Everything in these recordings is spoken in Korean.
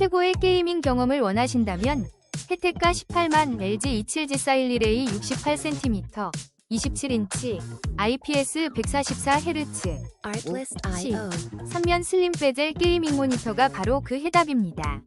최고의 게이밍 경험을 원하신다면 혜택가 18만 LG 27G 사일리레이 68cm, 27인치, IPS 144Hz, Artlist.io. 3면 슬림 베젤 게이밍 모니터가 바로 그 해답입니다.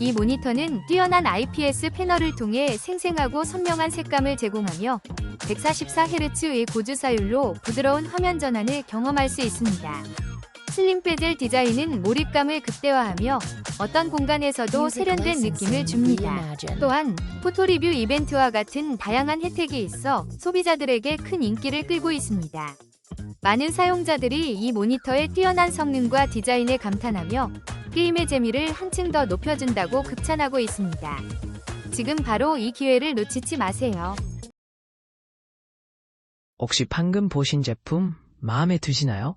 이 모니터는 뛰어난 IPS 패널을 통해 생생하고 선명한 색감을 제공하며 144Hz의 고주사율로 부드러운 화면 전환을 경험할 수 있습니다. 슬림 베젤 디자인은 몰입감을 극대화하며 어떤 공간에서도 세련된 느낌을 줍니다. 또한 포토 리뷰 이벤트와 같은 다양한 혜택이 있어 소비자들에게 큰 인기를 끌고 있습니다. 많은 사용자들이 이 모니터의 뛰어난 성능과 디자인에 감탄하며 게임의 재미를 한층 더 높여준다고 극찬하고 있습니다. 지금 바로 이 기회를 놓치지 마세요. 혹시 방금 보신 제품 마음에 드시나요?